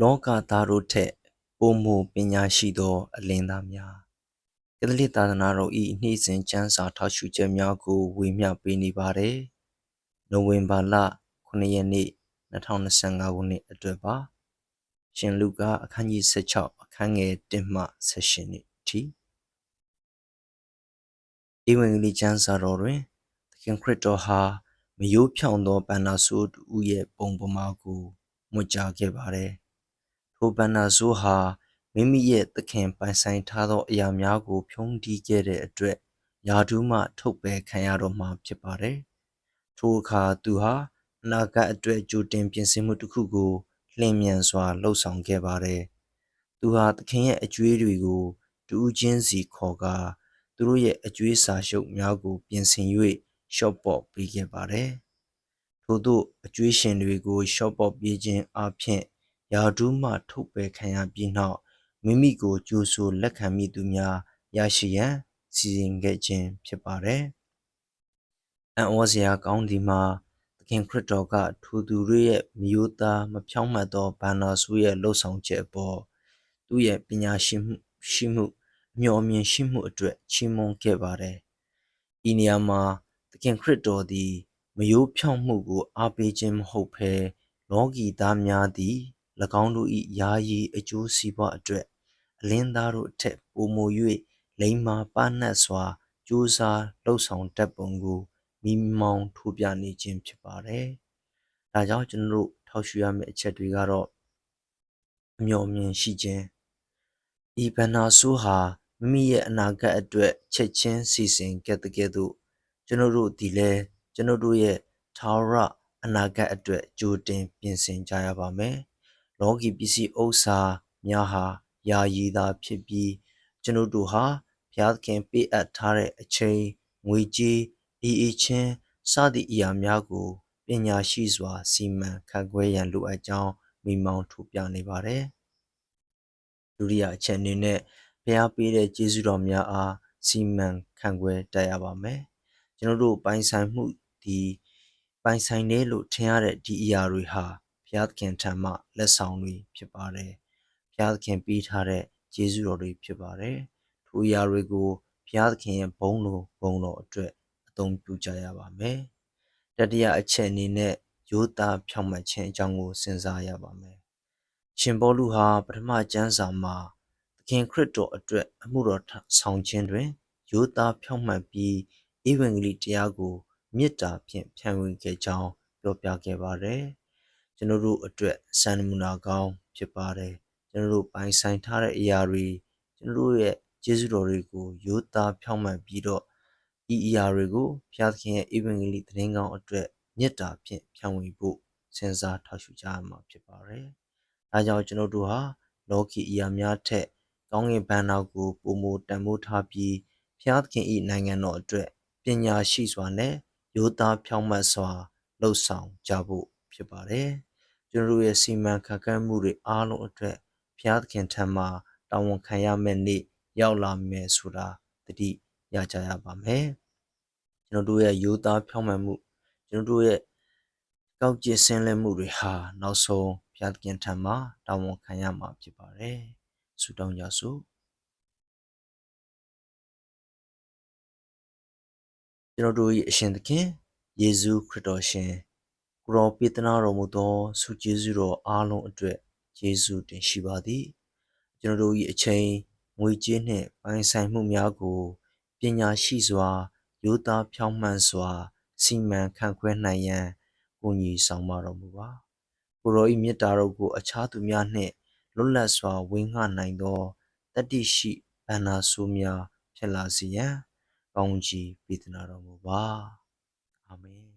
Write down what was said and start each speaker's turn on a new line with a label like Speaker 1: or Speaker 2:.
Speaker 1: လောကသားတို့ထက်ပိုမိုပညာရှိသောအလင်းသားများကက်သလစ်သာသနာတော်၏နှိမ့်စဉ်ကျမ်းစာထောက်ရှုချက်များကိုဝေမျှပေးနေပါတယ်။နိုဝင်ဘာလ9ရက်နေ့2025ခုနှစ်အတွက်ပါ။ရှင်လူကာအခန်းကြီး16အခန်းငယ်1မှ16နှစ်ထိဧဝံဂေလိကျမ်းစာတော်တွင်သခင်ခရစ်တော်ဟာမယိုးဖြောင်သောဗန္နာဆိုးတူရဲ့ပုံပမာကိုမွတ်ကြားခဲ့ပါတယ်။ ထိုဘဏ္ဍာစိုးဟာ မိမိရဲ့သခင်ပိုင်ဆိုင်ထားသောအရာများကို ဖြုန်းတီးခဲ့တဲ့အတွက်ယာဒူးမှ ထုတ်ပယ်ခံရတော့မှာဖြစ်ပါတယ်။ထိုအခါသူဟာအနာဂတ်အတွက်ကြိုတင်ပြင်ဆင်မှုတစ်ခုကိုလျင်မြန်စွာလှုပ်ဆောင်ခဲ့ပါတယ်။သူဟာသခင်ရဲ့အကျွေးတွေကိုတူးချင်းစီခေါ်ကာသူတို့ရဲ့အကျွေးစာရှုပ်များကို ပြင်ဆင်၍ရှော့ပေါ့ပေးခဲ့ပါတယ်။ထို့သောအကျွေးရှင်တွေကိုရှော့ပေါ့ပေးခြင်းအပြင် ရာထူးမှ ထုတ်ပယ်ခံရပြီးနောက် မိမိကိုကြိုဆိုလက်ခံမည့်သူများ ရရှိရန် စီစဉ်ခဲ့ခြင်းဖြစ်ပါတယ်။အံ့ဩစရာကောင်းသည်မှာ သခင်ခရစ်တော်က ထိုသူတို့ရဲ့မျိုးသားမဖြောင့်မတ်သောဘာနာစုရဲ့လှုပ်ဆောင်ချက်အပေါ်သူ့ရဲ့ပညာရှိမှုရှိမှုအမျှော်အမြင်ရှိမှုအတွက်ချီးမွမ်းခဲ့ပါတယ်။ဤနေရာမှာသခင်ခရစ်တော်သည်မယိုးဖြောင့်မှုကိုအားပေးခြင်းမဟုတ်ဘဲလောကီသားများသည်၎ င်းတို့၏ယာယီအကျိုးစီးပွားအတွက်အလင်းသားတို့အထက်ပိုမို၍လိမ္မာပါနတ်စွာကြိုးစားလှုပ်ဆောင်တတ်ပုံကိုမိမောင်းထိုးပြနေခြင်းဖြစ်ပါတယ်။ဒါကြောင့်ကျွန်တော်တို့ထောက်ရှုရမယ့်အချက်တွေကတော့အမျှော်မြင်ရှိခြင်းဤဘန္နာဆိုးဟာမိမိရဲ့အနာဂတ်အတွက်ချက်ချင်းစီစဉ်ခဲ့တဲ့ကဲ့သို့ကျွန်တော်တို့ဒီလဲကျွန်တော်တို့ရဲ့သာရအနာဂတ်အတွက်ကြိုတင်ပြင်ဆင်ကြရပါမယ်။ လောကီပစ္စည်းဥစ္စာများဟာယာယီသာဖြစ်ပြီးကျွန်ုပ်တို့ဟာဘုရားသခင်ပေးအပ်ထားတဲ့အချိန်ငွေကြေးအေးအေးချင်းစသည့်အရာများကိုပညာရှိစွာ စီမံခန့်ခွဲရန်လိုအပ်ကြောင်းမိမောင်းထုတ်ပြနေပါတယ်။ဒုတိယအချက်အနေနဲ့ဘုရားပေးတဲ့ကျေးဇူးတော်များအားစီမံခန့်ခွဲတတ်ရပါမယ်။ကျွန်တော်တို့ပိုင်ဆိုင်မှုဒီပိုင်ဆိုင်တယ်လို့ထင်ရတဲ့ဒီအရာတွေဟာ ဘုရားသခင်ထံမှလက်ဆောင်တွေဖြစ်ပါတယ်။ဘုရားသခင်ပေးထားတဲ့ကျေးဇူးတော်တွေဖြစ်ပါတယ်။ထိုအရာတွေကိုဘုရားသခင်ရဲ့ဘုန်းတော်ဘုန်းတော်အတွက်အသုံးပြုကြရပါမယ်။တတိယအချက်အနေနဲ့ယောသားဖြောင့်မတ်ခြင်းအကြောင်းကိုစဉ်းစားရပါမယ်။ရှင်ဘောလူဟာပထမကျမ်းစာမှာသခင်ခရစ်တော်အတွက်အမှုတော်ဆောင်ခြင်းတွင်ယောသားဖြောင့်မတ်ပြီးဧဝံဂေလိတရားကိုမေတ္တာဖြင့်ဖြန့်ဝေခဲ့ကြောင်းပြောပြခဲ့ပါတယ်။ ကျွန်တော်တို့အတွက်စံနမူနာကောင်းဖြစ်ပါတယ်ကျွန်တော်တို့ပိုင်ဆိုင်ထားတဲ့အရာတွေကျွန်တော်တို့ရဲ့ကျေးဇူးတော်တွေကိုရိုးသားဖြောင့်မတ်ပြီးတော့ဤအရာတွေကိုဘုရားသခင်ရဲ့ဧဝံဂေလိသတင်းကောင်းအတွက်မေတ္တာဖြင့်ဖြန့်ဝေဖို့စဉ်းစားထောက်ရှုကြရမှာဖြစ်ပါတယ်။ဒါကြောင့်ကျွန်တော်တို့ဟာလောကီအရာများထက်ကောင်းကင်ဘဏ္ဍာကိုပုံမတန်ဖိုးထားပြီးဘုရားသခင်၏နိုင်ငံတော်အတွက်ပညာရှိစွာနဲ့ရိုးသားဖြောင့်မတ်စွာလှုပ်ဆောင်ကြဖို့ ဖြစ်ပါတယ်။ကျွန်တော်တို့ရဲ့စီမံခန့်ခွဲမှုတွေအားလုံးအတွက်ဘုရားသခင်ထံမှတာဝန်ခံရမယ့်နေ့ရောက်လာမယ်ဆိုတာတတိရကြရပါမယ်။ကျွန်တော်တို့ရဲ့ရိုးသားဖြောင့်မတ်မှုကျွန်တော်တို့ရဲ့ကောက်ကျစ်ဆင်းလဲမှုတွေဟာနောက်ဆုံးဘုရားသခင်ထံမှတာဝန်ခံရမှာဖြစ်ပါတယ်။ဆုတောင်းကြစို့ကျွန်တော်တို့၏အရှင်သခင်ယေရှုခရစ်တော်ရှင် ကိုရောပေးသနာတော်မူသောဆုကျေးဇူးတော်အားလုံးအတွက်ယေရှုတင်ရှိပါသည်ကျွန်တော်တို့၏အချိန်ငွေကြေးနှင့်ပိုင်ဆိုင်မှုများကိုပညာရှိစွာရိုးသားဖြောင့်မတ်စွာ စီမံခန့်ခွဲနိုင်ရန်ကိုညီဆောင်ပါတော်မူပါကိုရောဤမေတ္တာတော်ကို အခြားသူများနှင့်လွတ်လပ်စွာဝေငှနိုင်သောတတ္တိရှိဗန္နာဆိုးများဖြစ်လာစေရန်ကောင်းချီးပေးသနာတော်မူပါအာမင်